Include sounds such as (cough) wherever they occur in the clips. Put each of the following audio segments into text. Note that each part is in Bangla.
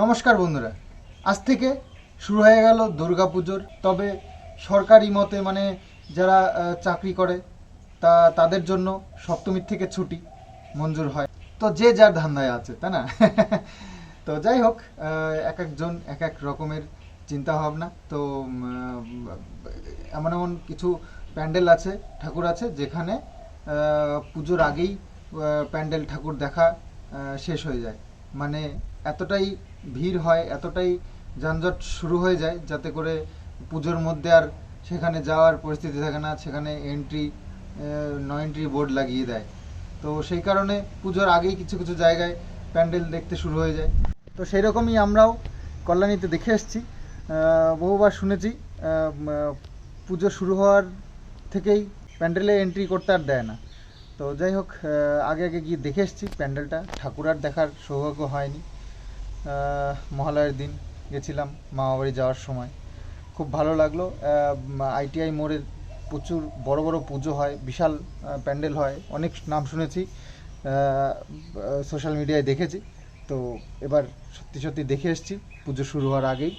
নমস্কার বন্ধুরা। আজ থেকে শুরু হয়ে গেল দুর্গা পুজোর। তবে সরকারি মতে মানে যারা চাকরি করে, তা তাদের জন্য সপ্তমীর থেকে ছুটি মঞ্জুর হয়। তো যে যার ধান্দায় আছে, তাই না? তো যাই হোক এক একজন, এক এক রকমের চিন্তা ভাবনা তো এমন এমন কিছু প্যান্ডেল আছে, ঠাকুর আছে, যেখানে পুজোর আগেই প্যান্ডেল ঠাকুর দেখা শেষ হয়ে যায়। মানে এতটাই ভিড় হয়, এতটাই যানজট শুরু হয়ে যায় যাতে করে পুজোর মধ্যে আর সেখানে যাওয়ার পরিস্থিতি থাকে না, সেখানে এন্ট্রি নো এন্ট্রি বোর্ড লাগিয়ে দেয়। তো সেই কারণে পুজোর আগেই কিছু কিছু জায়গায় প্যান্ডেল দেখতে শুরু হয়ে যায়। তো সেই রকমই আমরাও কল্যাণীতে দেখে এসেছি। বহুবার শুনেছি পুজো শুরু হওয়ার থেকেই প্যান্ডেলে এন্ট্রি করতে আর দেয় না। তো যাই হোক আগে আগে গিয়ে দেখে এসেছি প্যান্ডেলটা। ঠাকুর আর দেখার সৌভাগ্য হয়নি। মহালয়ের দিন গেছিলাম মামাবাড়ি যাওয়ার সময়। খুব ভালো লাগল। আইটিআই মোড়ে প্রচুর বড় বড় পুজো হয়, বিশাল প্যান্ডেল হয়। অনেক নাম শুনেছি সোশ্যাল মিডিয়ায় দেখেছি। তো এবার সত্যি সত্যি দেখে এসেছি, পুজো শুরু হওয়ার আগেই।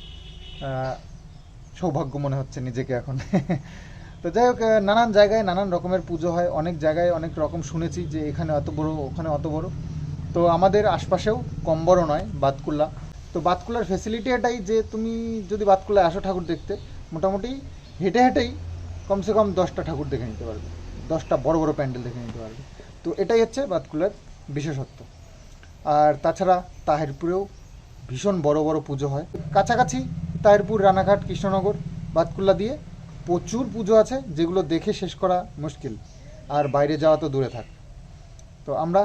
সৌভাগ্য মনে হচ্ছে নিজেকে এখন। (laughs) তো যাই হোক নানান জায়গায় নানান রকমের পুজো হয়। অনেক জায়গায় অনেক রকম শুনেছি যে এখানে অত বড়, ওখানে অত বড়। তো আমাদের আশপাশেও কম বড় নয় বাতকুল্লা তো বাতকুল্লার ফেসিলিটি এটাই যে তুমি যদি বাতকুল্লায় আসো ঠাকুর দেখতে, মোটামুটি হেঁটে হেঁটেই কমসে কম দশটা ঠাকুর দেখে নিতে পারবে। দশটা বড় বড় প্যান্ডেল দেখে নিতে পারবে। তো এটাই হচ্ছে বাতকুল্লার বিশেষত্ব। আর তাছাড়া তাহেরপুরেও ভীষণ বড় বড় পুজো হয়। কাছাকাছি তাহেরপুর, রানাঘাট, কৃষ্ণনগর বাতকুল্লা দিয়ে প্রচুর পুজো আছে, যেগুলো দেখে শেষ করা মুশকিল। আর বাইরে যাওয়া তো দূরে থাক। তো আমরা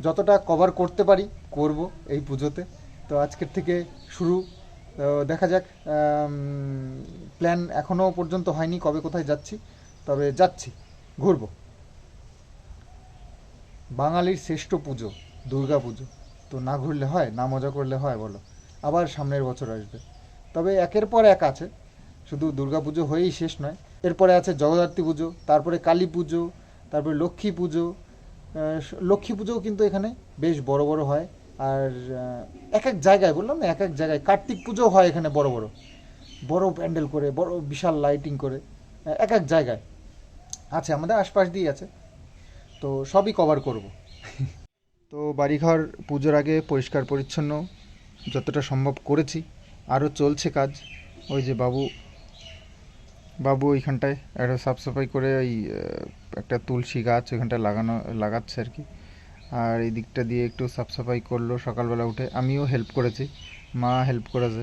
যতটা কভার করতে পারি, করব এই পুজোতে। তো আজকের থেকে শুরু দেখা যাক প্ল্যান এখনও পর্যন্ত হয়নি কবে কোথায় যাচ্ছি, তবে যাচ্ছি, ঘুরবো। বাঙালির শ্রেষ্ঠ পুজো, দুর্গা পুজো। তো না ঘুরলে হয়, না মজা করলে হয় বলো। আবার সামনের বছর আসবে। তবে একের পর এক আছে। শুধু দুর্গা পুজো হয়েই শেষ নয়। এরপরে আছে জগদ্ধাত্রী পুজো, তারপরে কালী পুজো, তারপরে লক্ষ্মী পুজো লক্ষ্মী পুজোও কিন্তু এখানে বেশ বড় বড় হয়। আর এক এক জায়গায় বললাম না, এক এক জায়গায় কার্তিক পুজো হয় এখানে বড় বড়। বড় প্যান্ডেল করে, বড় বিশাল লাইটিং করে এক এক জায়গায়। আছে, আমাদের আশপাশ দিয়ে আছে। তো সবই কভার করব। (laughs) তো বাড়িঘর পুজোর আগে পরিষ্কার পরিচ্ছন্ন যতটা সম্ভব করেছি। আরও চলছে কাজ। ওই যে বাবু বাবু ওইখানটায় একটা সাফ সাফাই করে ওই একটা তুলসী গাছ ওইখানটায় লাগানো, লাগাচ্ছে আর কি। আর এই দিকটা দিয়ে একটু সাফ সাফাই করল সকালবেলা উঠে। আমিও হেল্প করেছি, মা হেল্প করেছে।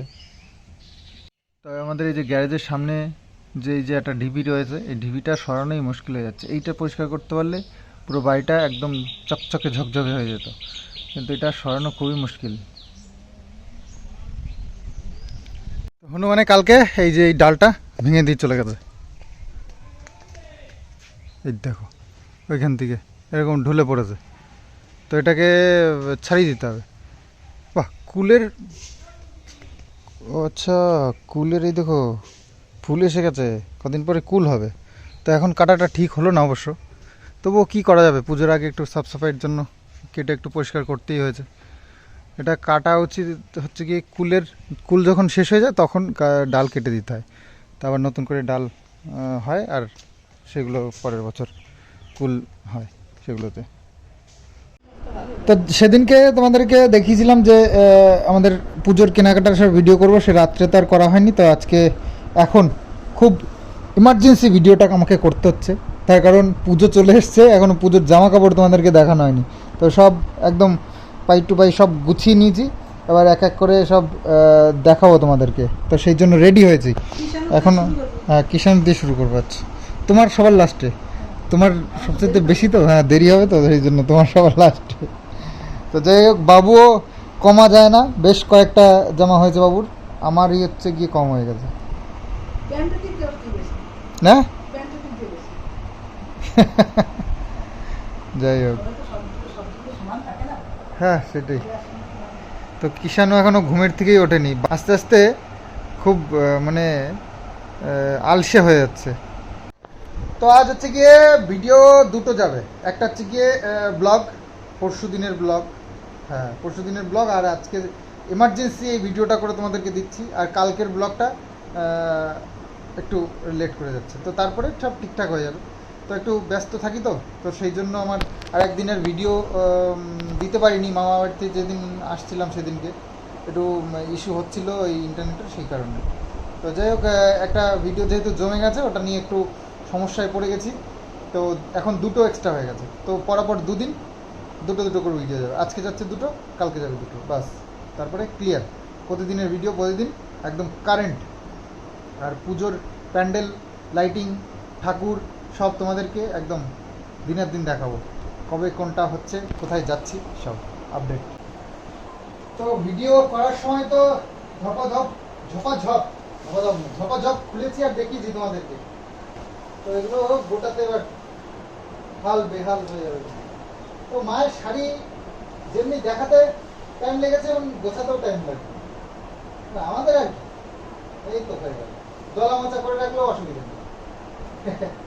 তো আমাদের এই যে গ্যারেজের সামনে যে, এই যে একটা ঢিবি রয়েছে, এই ঢিবিটা সরানোই মুশকিল হয়ে যাচ্ছে। এইটা পরিষ্কার করতে পারলে পুরো বাড়িটা একদম চকচকে ঝকঝকে হয়ে যেত। কিন্তু এটা সরানো খুবই মুশকিল। হনুমানে কালকে এই যে এই ডালটা ভেঙে দিয়ে চলে গেছে। এই দেখো, ওইখান থেকে এরকম ঢুলে পড়েছে। তো এটাকে ছাড়িয়ে দিতে হবে। বাহ, কুলের আচ্ছা কুলের এই দেখো, ফুল এসে গেছে। কদিন পরে কুল হবে। তো এখন কাটাটা ঠিক হলো না অবশ্য। তবুও কী করা যাবে? পুজোর আগে একটু সাফ সাফাইয়ের জন্য কেটে একটু পরিষ্কার করতেই হয়েছে। এটা কাটা উচিত হচ্ছে কি কুলের কুল যখন শেষ হয়ে যায় তখন ডাল কেটে দিতে হয়। তা আবার নতুন করে ডাল হয় আর সেগুলো পরের বছর কুল হয় সেগুলোতে। তো সেদিনকে তোমাদেরকে দেখিয়েছিলাম যে আমাদের পুজোর কেনাকাটার সব ভিডিও করব, সে রাত্রে তো আর করা হয়নি, তো আজকে এখন খুব ইমার্জেন্সি ভিডিওটা আমাকে করতে হচ্ছে। তার কারণ পুজো চলে এসছে এখনও পুজোর জামা কাপড় তোমাদেরকে দেখানো হয়নি। তো সব একদম পাই টু পাই সব গুছিয়ে নিয়েছি। এবার এক এক করে সব দেখাবো তোমাদেরকে। তো সেই জন্য রেডি হয়েছি। এখন হ্যাঁ কিষান দিয়ে শুরু করব আচ্ছা। তোমার সবার লাস্টে তোমার সবচেয়ে বেশি তো হ্যাঁ দেরি হবে তো সেই জন্য তোমার সবার লাস্টে তো যাই হোক বাবুও কমা যায় না। বেশ কয়েকটা জামা হয়েছে বাবুর। আমারই হচ্ছে গিয়ে কম হয়ে গেছে। না? (laughs) যাই হোক। হ্যাঁ সেটাই। তো কিষানও এখনও ঘুমের থেকেই ওঠেনি। আস্তে আস্তে খুব মানে আলসে হয়ে যাচ্ছে। তো আজ হচ্ছে গিয়ে ভিডিও দুটো যাবে। একটা হচ্ছে গিয়ে ব্লগ, পরশু দিনের ব্লগ। হ্যাঁ পরশু দিনের ব্লগ আর আজকে এমার্জেন্সি এই ভিডিওটা করে তোমাদেরকে দিচ্ছি। আর কালকের ব্লগটা একটু লেট করে যাচ্ছে। তো তারপরে সব ঠিকঠাক হয়ে যাবে। তো একটু ব্যস্ত থাকি তো তো সেই জন্য আমার আর একদিনের ভিডিও দিতে পারিনি। মামা বাড়িতে যেদিন আসছিলাম সেদিনকে। একটু ইস্যু হচ্ছিল ওই ইন্টারনেটের সেই কারণে। তো যাই হোক একটা ভিডিও যেহেতু জমে গেছে, ওটা নিয়ে একটু সমস্যায় পড়ে গেছি। তো এখন দুটো এক্সট্রা হয়ে গেছে। তো পরাপর দুদিন দুটো দুটো করে ভিডিও যাবে। আজকে যাচ্ছে দুটো, কালকে যাবে দুটো। বাস। তারপরে ক্লিয়ার প্রতিদিনের ভিডিও প্রতিদিন একদম কারেন্ট আর পুজোর প্যান্ডেল লাইটিং ঠাকুর সব তোমাদেরকে একদম দিনের দিন দেখাবো। কবে কোনটা হচ্ছে কোথায় যাচ্ছি সব আপডেট তো ভিডিও করার সময় তো ঝপাঝপ ঝপাঝপ না, ঝপাঝপ খুলেছি আর দেখিয়েছি তোমাদেরকে। তো এগুলো গোটাতে এবার হাল বেহাল হয়ে যাবে। তো মায়ের শাড়ি যেমনি দেখাতে টাইম লেগেছে এবং গোছাতেও টাইম লাগবে। আমাদের আর কি? এই তো হয়ে গেল। দলা মোচা করে রাখলেও অসুবিধা নেই। (laughs)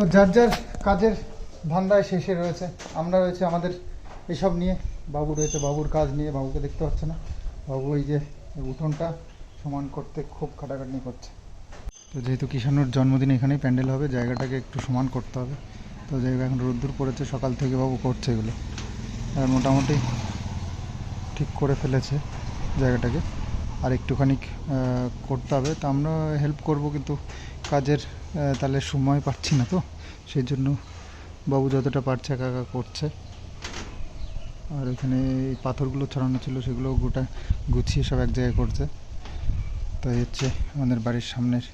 তো যার যার কাজের ধান্দায় শেষে রয়েছে, আমরা রয়েছে আমাদের এসব নিয়ে, বাবু রয়েছে বাবুর কাজ নিয়ে, বাবুকে দেখতে পাচ্ছে না, বাবু এই যে উঠোনটা সমান করতে খুব খাটাখাটনি করছে। তো যেহেতু কিষাণুর জন্মদিন এখানেই প্যান্ডেল হবে, জায়গাটাকে একটু সমান করতে হবে, তো জায়গা এখন রোদ্দুর পড়েছে, সকাল থেকে বাবু করছে এগুলো। আর মোটামুটি ঠিক করে ফেলেছে জায়গাটাকে, আর একটুখানি করতে হবে, তো আমরা হেল্প করব কিন্তু কাজের তাহলে সময় পাচ্ছি না তো। সেই জন্য বাবু যতটা পারছে একা একা করছে। আর এখানে এই পাথরগুলো ছড়ানো ছিল সেগুলো গোটা গুছিয়ে সব এক জায়গায় করছে। তো হচ্ছে আমাদের বাড়ির সামনের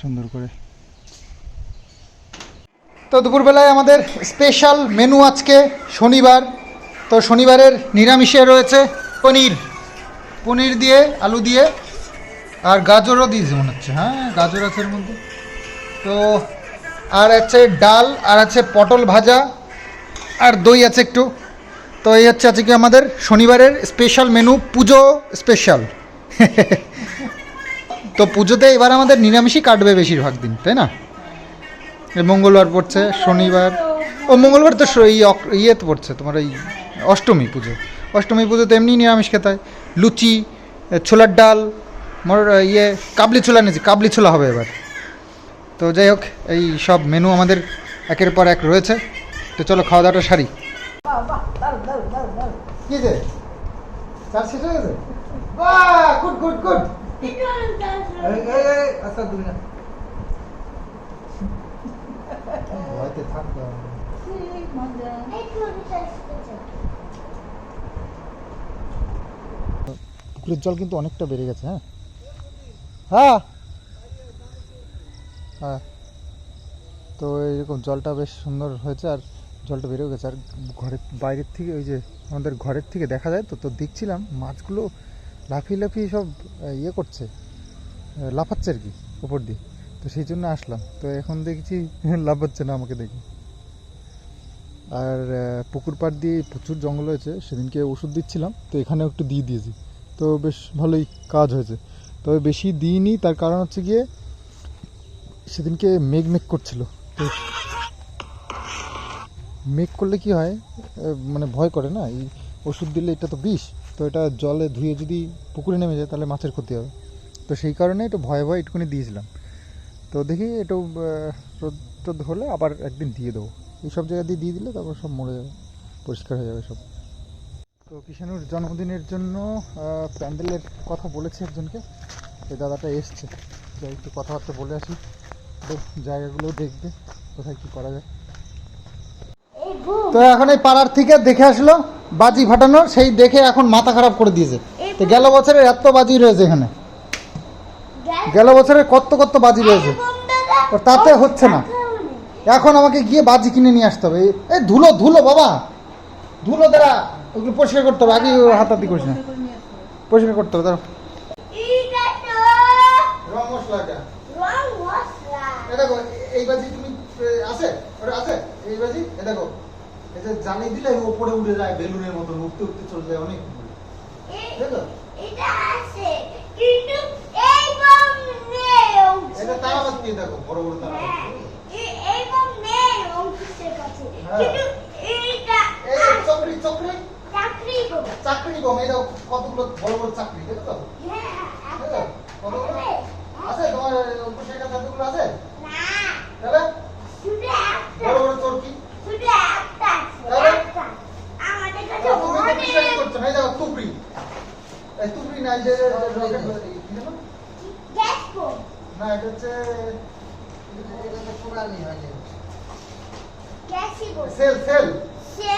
সুন্দর করে। তো দুপুরবেলায় আমাদের স্পেশাল মেনু আজকে শনিবার। তো শনিবারের নিরামিষে রয়েছে পনির। পনির দিয়ে, আলু দিয়ে আর গাজরও দিয়েছে মনে হচ্ছে। হ্যাঁ গাজর আছে এর মধ্যে। তো, আর আছে ডাল, আর আছে পটল ভাজা, আর দই আছে একটু। তো এই হচ্ছে আজকে আমাদের শনিবারের স্পেশাল মেনু পুজো স্পেশাল তো পুজোতে এবার আমাদের নিরামিষই কাটবে বেশিরভাগ দিন, তাই না? মঙ্গলবার পড়ছে, শনিবার। ও, মঙ্গলবার তো ইয়েতে পড়ছে, তোমার এই অষ্টমী পুজো। অষ্টমী পুজো তো এমনি নিরামিষ খেতে হয়। লুচি ছোলার ডাল মোর ইয়ে কাবলি ছোলা নিয়েছি, কাবলি ছোলা হবে এবার। তো যাই হোক, এই সব মেনু আমাদের একের পর এক রয়েছে। তো চলো খাওয়া দাওয়াটা সারি। কি যে? চার শেষ হয়ে গেছে? গুড গুড গুড পুকুরের জল কিন্তু অনেকটা বেড়ে গেছে হ্যাঁ? হ্যাঁ। হ্যাঁ। তো এরকম জলটা বেশ সুন্দর হয়েছে আর জলটা বেড়েও গেছে। আর ঘরের বাইরের থেকে ওই যে আমাদের ঘরের থেকে দেখা যায় তো তো দেখছিলাম মাছগুলো লাফিয়ে লাফিয়ে সব ইয়ে করছে লাফাচ্ছে আর কি ওপর দিয়ে। তো সেই জন্য আসলাম। তো এখন দেখছি (laughs) লাফাচ্ছে না আমাকে দেখি। আর পুকুর পাড় দিয়ে প্রচুর জঙ্গল হয়েছে। সেদিনকে ওষুধ দিচ্ছিলাম, তো এখানেও একটু দিয়ে দিয়েছি। তো বেশ ভালোই কাজ হয়েছে। তবে বেশি দিইনি, তার কারণ হচ্ছে গিয়ে সেদিনকে মেঘ মেঘ করছিল। তো মেঘ করলে কি হয়? মানে ভয় করে না? এই ওষুধ দিলে এটা তো বিষ, তো এটা জলে ধুয়ে যদি পুকুরে নেমে যায় তাহলে মাছের ক্ষতি হবে। তো সেই কারণে একটু ভয়ে ভয়ে একটুখানি দিয়েছিলাম। তো দেখি একটু রোদ টোদ হলে আবার একদিন দিয়ে দেবো। এই সব জায়গা দিয়ে দিয়ে দিলে তারপর সব মরে যাবে, পরিষ্কার হয়ে যাবে সব। তো কিষাণুর জন্মদিনের জন্য প্যান্ডেলের কথা বলেছে একজনকে। এই দাদাটা এসছে। যাই একটু কথাবার্তা বলে আসি। জায়গাগুলো দেখবে কোথায় কী করা যায়। তো এখন এই পাড়ার থেকে দেখে আসলো বাজি ফাটানো সেই দেখে এখন মাথা খারাপ করে দিয়েছে। তো গেল বছরের এত বাজি রয়েছে এখানে। গেল? বছরের কত কত বাজি রয়েছে। তাতে হচ্ছে না। এখন আমাকে গিয়ে বাজি কিনে নিয়ে আসতে হবে। এই- ধুলো ধুলো বাবা। ধুলো দ্বারা ওগুলো পরিষ্কার করতে হবে আগে হাতাহাতি করিস না। পরিষ্কার করতে হবে এ- এই বাজি তুমি আছে? ওটা আছে? এই বাজি? এ দেখো। এই যে জ্বালিয়ে দিলে উপরে উড়ে যায় বেলুনের মতন উঠতে উঠতে চলে যায় অনেক। দেখো। এটা দেখো বড় বড় চাকরি গো বম এটা কতগুলো বড় বড় চাকরি দেখো তো হ্যাঁ দেখো কতগুলো আছে। আছে তোমার উপসের কাছে কতগুলো আছে না তাহলে শুধু একটা বড় বড় চরকি শুধু একটা আছে তাহলে? একটা আমাদের কাছে তুমি তো অনেক বিশ্বাস করছ না এই দেখো তুবড়ি এই তুবড়ি না এই যে রকেট কি জানো? গ্যাস বোম না এটা হচ্ছে গ্যাসই বোম সেল সেল সে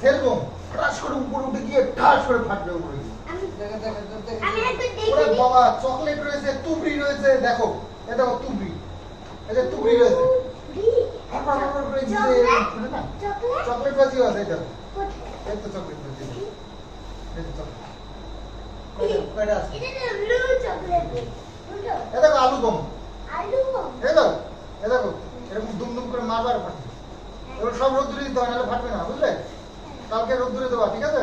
সেল বোম ঠাস করে উপরে উঠে গিয়ে ঠাস করে ফাটবে উপরে গিয়ে। আমি আমি একটু ওরে দেখি বাবা চকলেট রয়েছে তুবড়ি রয়েছে দেখো দেখো তুবড়ি। তুবড়ি রয়েছে? চকলেট? আছে এটা এই তো চকলেট বাজি। দেখো আলু বোম এই দেখো এ দেখো এরকম দুম দুম করে মারবার ফাটবে। এগুলো সব রোদ্দুরে দিতে হয় নাহলে ফাটবে না বুঝলে? কালকে রোদ্দুরে দেবা ঠিক আছে?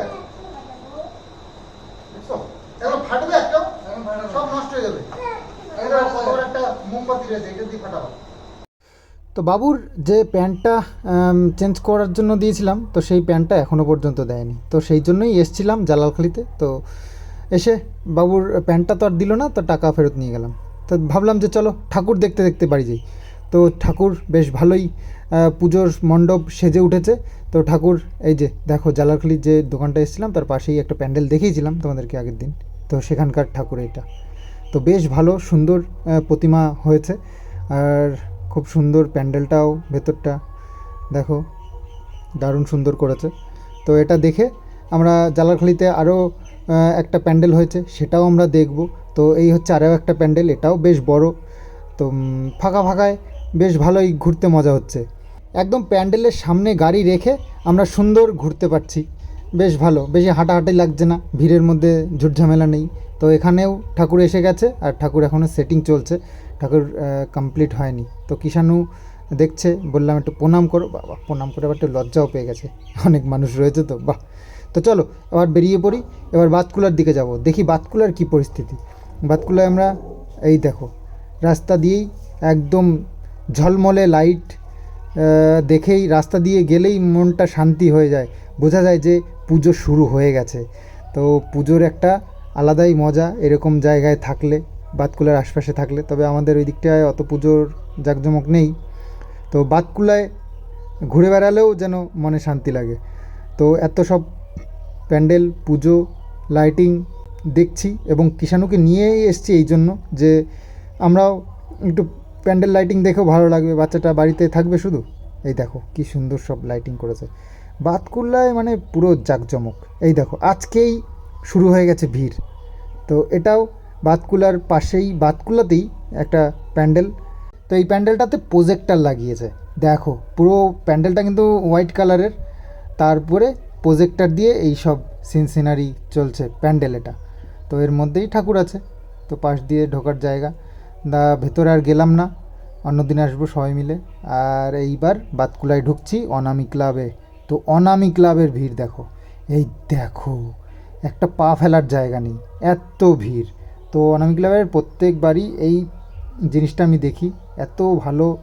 এগুলো ফাটবে একটা, সব নষ্ট হয়ে যাবে। তো বাবুর যে প্যান্টটা চেঞ্জ করার জন্য দিয়েছিলাম, তো সেই প্যান্টটা এখনও পর্যন্ত দেয়নি। তো সেই জন্যই এসছিলাম জালালখালিতে। তো এসে বাবুর প্যান্টটা তো আর দিল না, তো টাকা ফেরত নিয়ে গেলাম। তো ভাবলাম যে চলো ঠাকুর দেখতে দেখতে বাড়ি যাই। তো ঠাকুর বেশ ভালোই পুজোর মণ্ডপ সেজে উঠেছে। তো ঠাকুর, এই যে দেখো জালালখালির যে দোকানটা এসেছিলাম, তার পাশেই একটা প্যান্ডেল দেখিয়েছিলাম তোমাদেরকে আগের দিন। তো সেখানকার ঠাকুর এটা। তো বেশ ভালো, সুন্দর প্রতিমা হয়েছে। আর খুব সুন্দর প্যান্ডেলটাও ভেতরটা। দেখো, দারুণ সুন্দর করেছে। তো এটা দেখে আমরা জালালখালিতে আরও একটা প্যান্ডেল হয়েছে, সেটাও আমরা দেখব। তো এই হচ্ছে আরও একটা প্যান্ডেল, এটাও বেশ বড়। তো ফাঁকা ফাঁকায় বেশ ভালোই ঘুরতে মজা হচ্ছে। একদম প্যান্ডেলের সামনে গাড়ি রেখে আমরা সুন্দর ঘুরতে পারছি। বেশ ভালো, বেশি হাঁটাহাঁটি লাগছে না, ভিড়ের মধ্যে ঝুটঝামেলা নেই। তো এখানেও ঠাকুর এসে গেছে আর ঠাকুর এখনও সেটিং চলছে, ঠাকুর কমপ্লিট হয়নি। তো কিষাণু দেখছে, বললাম একটু প্রণাম করো। বাবা, প্রণাম করে একটু লজ্জাও পেয়ে গেছে। অনেক মানুষ রয়েছে তো, বাহ। তো চলো, এবার বেরিয়ে পড়ি, এবার বাতকুলার দিকে যাব। দেখি বাতকুলার কি পরিস্থিতি। বাতকুলায় আমরা, এই দেখো, রাস্তা দিয়েই একদম ঝলমলে লাইট দেখেই, রাস্তা দিয়ে গেলেই মনটা শান্তি হয়ে যায়। বোঝা যায় যে পুজো শুরু হয়ে গেছে। তো পুজোর একটা আলাদাই মজা এরকম জায়গায় থাকলে, বাতকুলার আশপাশে থাকলে। তবে আমাদের ওই দিকটায় অত পুজোর জাঁকজমক নেই। তো বাতকুলায় ঘুরে বেড়ালেও যেন মনে শান্তি লাগে। তো এত সব প্যান্ডেল, পুজো, লাইটিং দেখছি এবং কিষাণুকে নিয়েই এসছি এই জন্য যে আমরাও একটু প্যান্ডেল লাইটিং দেখেও ভালো লাগবে, বাচ্চাটা বাড়িতে থাকবে শুধু? এই দেখো, কি সুন্দর সব লাইটিং করেছে। বাতকুল্লায় মানে পুরো জাঁকজমক। এই দেখো, আজকেই শুরু হয়ে গেছে ভিড়। তো এটাও বাতকুলার পাশেই, বাতকুলাতেই একটা প্যান্ডেল। তো এই প্যান্ডেলটাতে প্রজেক্টার লাগিয়েছে। দেখো, পুরো প্যান্ডেলটা কিন্তু হোয়াইট কালারের। তারপরে প্রজেক্টার দিয়ে এই সব সিন সিনারি চলছে প্যান্ডেল এটা। তো এর মধ্যেই ঠাকুর আছে। তো পাশ দিয়ে ঢোকার জায়গা। দা, ভেতরে আর গেলাম না। অন্যদিন আসব সবাই মিলে। আর এইবার বাতকুলায় ঢুকছি অনামি ক্লাবে। তো অনামি ক্লাবের ভিড় দেখো। এই দেখো, একটা পা ফেলার জায়গা নেই, এত ভিড়। তো অনামি ক্লাবের প্রত্যেকবারই এই জিনিসটা আমি দেখি, এত ভালো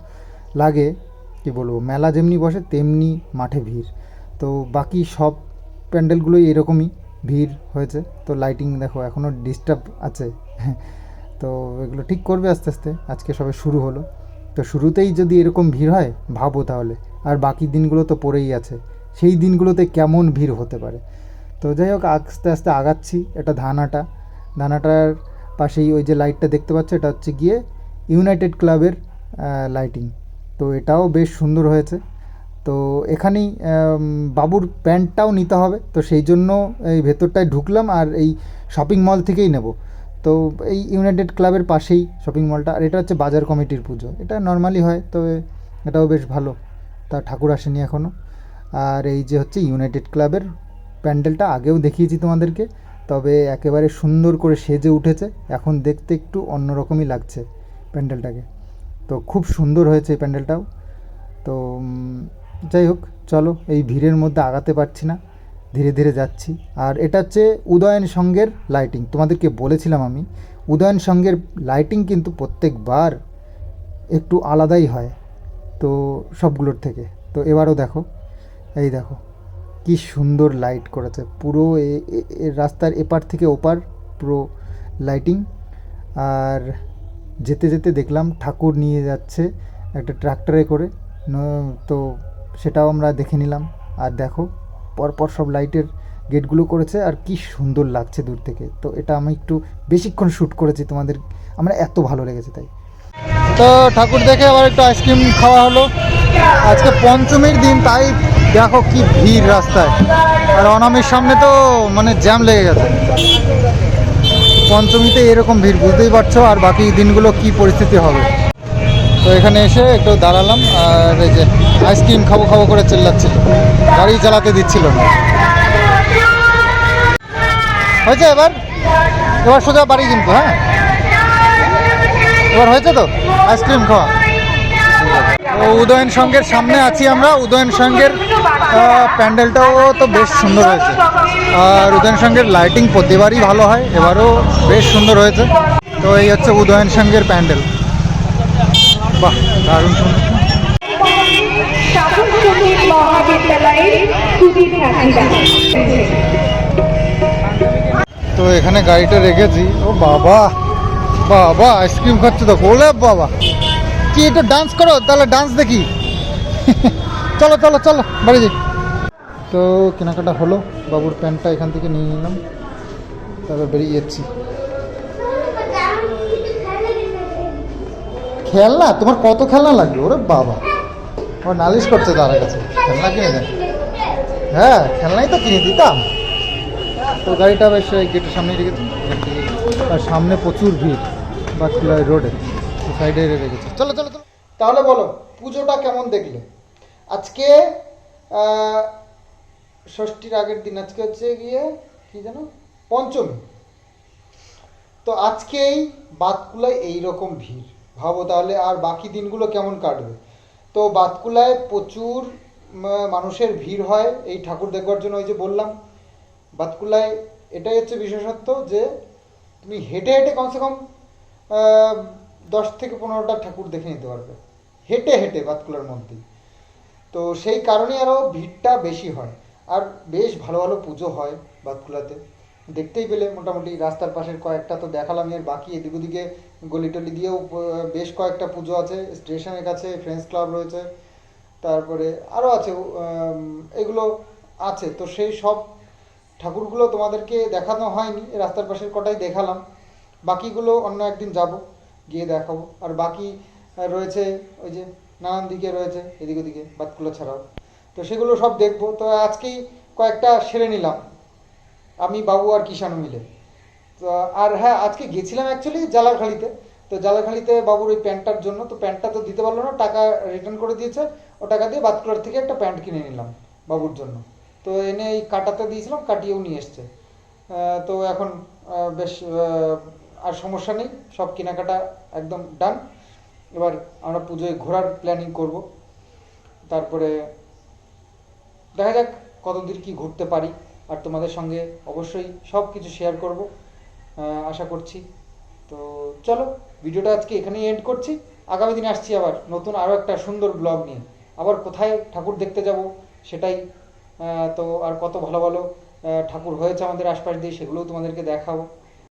লাগে, কি বলব, মেলা যেমনি বসে তেমনি মাঠে ভিড়। তো বাকি সব প্যান্ডেলগুলোই এরকমই ভিড় হয়েছে। তো লাইটিং দেখো এখনও ডিস্টার্ব আছে। তো এগুলো ঠিক করবে আস্তে আস্তে। আজকে সবে শুরু হলো। তো শুরুতেই যদি এরকম ভিড় হয়, ভাবো তাহলে। আর বাকি দিনগুলো তো পড়েই আছে। সেই দিনগুলোতে কেমন ভিড় হতে পারে? তো যাই হোক, আস্তে আস্তে আগাচ্ছি এটা ধানাটা ধানাটার পাশেই ওই যে লাইটটা দেখতে পাচ্ছ, এটা হচ্ছে গিয়ে ইউনাইটেড ক্লাবের লাইটিং তো এটাও বেশ সুন্দর হয়েছে। তো এখানেই বাবুর প্যান্টটাও নিতে হবে। তো সেই জন্য এই ভেতরটায় ঢুকলাম আর এই শপিং মল থেকেই নেব। তো এই ইউনাইটেড ক্লাবের পাশেই শপিং মলটা আর এটা হচ্ছে বাজার কমিটির পুজো। এটা নর্মালি হয়, তবে এটাও বেশ ভালো। তা ঠাকুর আসেনি এখনও আর এই যে হচ্ছে ইউনাইটেড ক্লাবের প্যান্ডেলটা, আগেও দেখিয়েছি তোমাদেরকে, তবে একেবারে সুন্দর করে সেজে উঠেছে। এখন দেখতে একটু অন্যরকমই লাগছে প্যান্ডেলটাকে। তো খুব সুন্দর হয়েছে এই প্যান্ডেলটাও। তো যাই হোক, চলো, এই ভিড়ের মধ্যে আগাতে পারছি না। ধীরে ধীরে যাচ্ছি। আর এটা হচ্ছে উদয়ন সঙ্গের লাইটিং তোমাদেরকে বলেছিলাম আমি, উদয়ন সঙ্গের লাইটিং কিন্তু প্রত্যেকবার একটু আলাদাই হয় তো সবগুলোর থেকে। তো এবারও দেখো, এই দেখো, কি সুন্দর লাইট করেছে। পুরো রাস্তার এপার থেকে ওপার পুরো লাইটিং আর যেতে যেতে দেখলাম ঠাকুর নিয়ে যাচ্ছে একটা ট্রাক্টরে করে। তো সেটাও আমরা দেখে নিলাম। আর দেখো পরপর সব লাইটের গেটগুলো করেছে আর কি সুন্দর লাগছে দূর থেকে। তো এটা আমি একটু বেশিক্ষণ শ্যুট করেছি তোমাদের, আমার এত ভালো লেগেছে তাই। তো ঠাকুর দেখে আবার একটু আইসক্রিম খাওয়া হলো। আজকে পঞ্চমীর দিন, তাই দেখো কি ভিড় রাস্তায়। আর অনামির সামনে তো মানে জ্যাম লেগে গেছে। পঞ্চমীতে এরকম ভিড়, বুঝতেই পারছ? আর বাকি দিনগুলো কি পরিস্থিতি হবে? তো এখানে এসে একটু দাঁড়ালাম, আর এই যে আইসক্রিম খাব খাব করে চিল্লাচ্ছিল। গাড়ি চালাতে দিচ্ছিল না। হয়েছে এবার? এবার সোজা বাড়ি কিন্তু হ্যাঁ? এবার হয়েছে তো? আইসক্রিম খাওয়া। তো উদয়ন সঙ্গের সামনে আছি আমরা। উদয়ন সঙ্গের প্যান্ডেলটাও তো বেশ সুন্দর হয়েছে। আর উদয়ন সঙ্গের লাইটিং প্রতিবারই ভালো হয়, এবারও বেশ সুন্দর হয়েছে। তো এই হচ্ছে উদয়ন সঙ্গের প্যান্ডেল। বাহ তো এখানে গাড়িটা রেখেছি। ও বাবা বাবা আইসক্রিম খাচ্ছে তো। বলে বাবা। কি একটু ডান্স করো? তাহলে ডান্স দেখি। চলো চলো চলো, বাড়ি যাই। তো কেনাকাটা হলো। বাবুর প্যান্টটা এখান থেকে নিয়ে নিলাম। তারপর বেরিয়ে যাচ্ছি। খেলনা? তোমার কত খেলনা লাগবে? ওরে বাবা। ও নালিশ করছে তার কাছে। খেলনা কিনে দেন হ্যাঁ খেলনাই তো কিনে দিতাম। তো গাড়িটা বেশ গেটের সামনে রেখেছি আর সামনে প্রচুর ভিড় বাতকুলা রোডে। সাইডে রেখেছি চলো চলো চলো। তাহলে বলো, পুজোটা কেমন দেখলে? আজকে ষষ্ঠীর আগের দিন। আজকে হচ্ছে গিয়ে, কি যেন পঞ্চমী। তো আজকেই বাতকুলায় এইরকম ভিড়। ভাবো তাহলে আর বাকি দিনগুলো কেমন কাটবে? তো বাতকুলায় প্রচুর মানুষের ভিড় হয় এই ঠাকুর দেখবার জন্য ওই যে বললাম। বাতকুলায় এটাই হচ্ছে বিশেষত্ব যে, তুমি হেঁটে হেঁটে কমসে কম দশ থেকে পনেরোটা ঠাকুর দেখে নিতে পারবে। হেঁটে হেঁটে বাতকুলার মধ্যেই। তো সেই কারণে আরও ভিড়টা বেশি হয়। আর বেশ ভালো ভালো পুজো হয় বাতকুলাতে। দেখতেই পেলে মোটামুটি রাস্তার পাশের কয়েকটা তো দেখালাম, এর বাকি এদিক ওদিকে গলি টলি দিয়েও বেশ কয়েকটা পুজো আছে, স্টেশনের কাছে ফ্রেন্ডস ক্লাব রয়েছে, তারপরে আরও আছে এগুলো আছে। তো সেই সব ঠাকুরগুলো তোমাদেরকে দেখানো হয়নি, রাস্তার পাশের কটাই দেখালাম। বাকিগুলো অন্য একদিন যাব, গিয়ে দেখাবো। আর বাকি রয়েছে ওই যে নানান দিকে রয়েছে, এদিক ওদিকে বাতকুলা ছাড়াও। তো সেগুলো সব দেখব। তো আজকেই কয়েকটা সেরে নিলাম। আমি বাবু আর কিষাণু মিলে। তো, আর হ্যাঁ আজকে গেছিলাম অ্যাকচুয়ালি জালাখালিতে তো জালাখালিতে বাবুর ওই প্যান্টটার জন্য, তো প্যান্টটা তো দিতে পারল না, টাকা রিটার্ন করে দিয়েছে। ও টাকা দিয়ে বাতকুলার থেকে একটা প্যান্ট কিনে নিলাম বাবুর জন্য। তো এনে এই কাটাতে দিয়েছিলাম, কাটিয়েও নিয়ে এসছে। তো এখন বেশ আর সমস্যা নেই, সব কেনাকাটা একদম ডান এবার আমরা পুজোয় ঘোরার প্ল্যানিং করব। তারপরে দেখা যাক কতদূর কি ঘুরতে পারি। আর তোমাদের সঙ্গে অবশ্যই সব কিছু শেয়ার করব আশা করছি। তো চলো, ভিডিওটা আজকে এখানেই এন্ড করছি। আগামী দিনে আসছি আবার নতুন আরও একটা সুন্দর ব্লগ নিয়ে। আবার কোথায় ঠাকুর দেখতে যাব সেটাই তো আর কত ভালো ভালো ঠাকুর হয়েছে আমাদের আশপাশ দিয়ে সেগুলোও তোমাদেরকে দেখাবো।